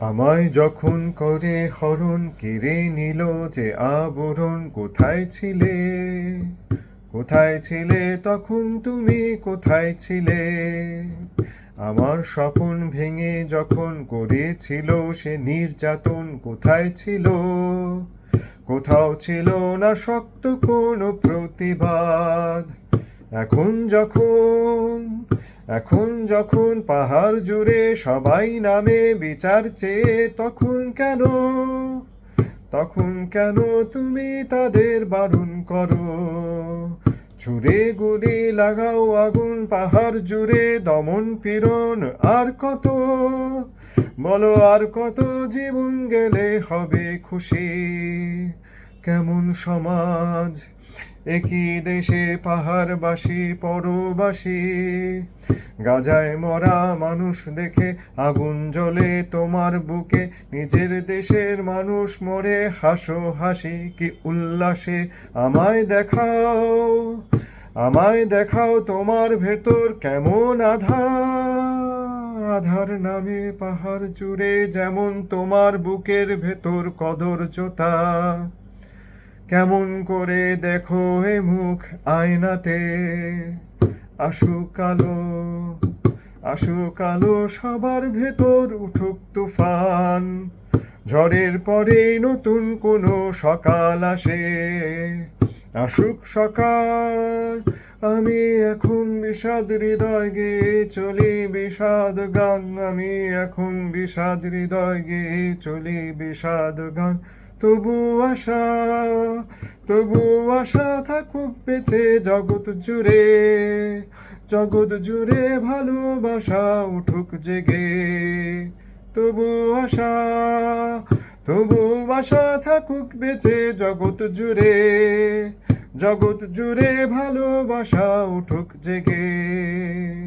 আমায় যখন করে হরণ, কেড়ে নিল যে আবরণ, কোথায় ছিলে? কোথায় ছিলে তখন তুমি? কোথায় ছিলে? আমার স্বপন ভেঙে যখন করেছিল সে নির্যাতন, কোথায় ছিল? কোথাও ছিল না শক্ত কোনো প্রতিবাদ। এখন যখন এখন যখন পাহাড় জুড়ে সবাই নামে বিচার চেয়ে, তখন কেন তখন কেন তুমি তাদের বারণ করো? ছুড়ে গুলি লাগাও আগুন, পাহাড় জুড়ে দমন পীড়ন, আর কত? বলো আর কত জীবন গেলে হবে খুশি? কেমন সমাজ? একই দেশে পাহাড়বাসী, পরবাসী। গাজায় মরা মানুষ দেখে আগুন জ্বলে তোমার বুকে। নিজের দেশের মানুষ মরে হাসো হাসি কি উল্লাসে। আমায় দেখাও আমায় দেখাও তোমার ভেতর কেমন আধার। আধার নামে পাহাড় জুড়ে যেমন তোমার বুকের ভেতর কদর জোতা কেমন করে দেখো এ মুখ আয়নাতে? আসুক আলো আসুক আলো সবার ভেতর উঠুক তুফান। ঝড়ের পরে নতুন কোনো সকাল আসে। আসুক সকাল, আমি এখন বিষাদ হৃদয় গেয়ে চলি, বিষাদ গান, আমি এখন বিষাদ হৃদয় গেয়ে চলি, বিষাদ গান। তবু আশা তবু আশা থাকুক বেঁচে জগৎ জুড়ে। জগৎ জুড়ে ভালোবাসা উঠুক জেগে। তবু আশা তবু আশা থাকুক বেঁচে জগৎ জুড়ে। জগৎ জুড়ে ভালোবাসা উঠুক জেগে।